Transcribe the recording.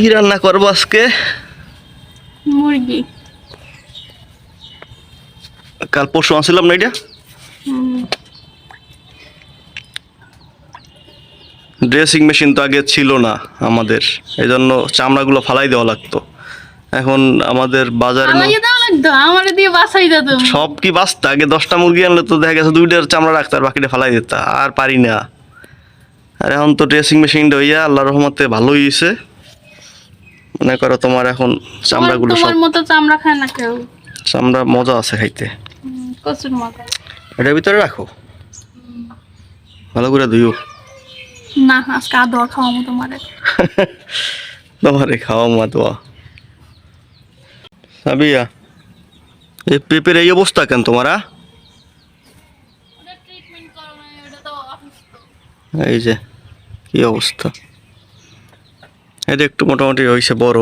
কি রান্না করব আজকে? মুরগি। কাল পরশু আনছিলাম না এটা? ড্রেসিং মেশিন তো আগে ছিল না আমাদের এই জন্য চামড়াগুলো ফালাই দেওয়া লাগতো। এখন আমাদের বাজারে সব কি বাঁচতা? আগে দশটা মুরগি আনলে তো দেখা গেছে দুইটার চামড়া রাখতে আর বাকিটা ফালাই দিত আর পারি না। আর এখন তো ড্রেসিং মেশিনটা হইয়া আল্লাহ রহমতে ভালোই হয়েছে মনে করো তোমার এখন চামড়াগুলো সব তোমার মতো চামড়া খায় না কেউ। চামড়া মজা আছে খাইতে। প্রচুর মজা। এটার ভিতরে রাখো। ভালো করে ধুইও। না আজকে আদোয়া খাওয়াবো তোমারে। তোমারে খাওয়া মা দোয়া সাবিয়া এই পেঁপের এই অবস্থা কেন তোমারা এই যে কি অবস্থা? এটা একটু মোটামুটি হয়েছে বড়।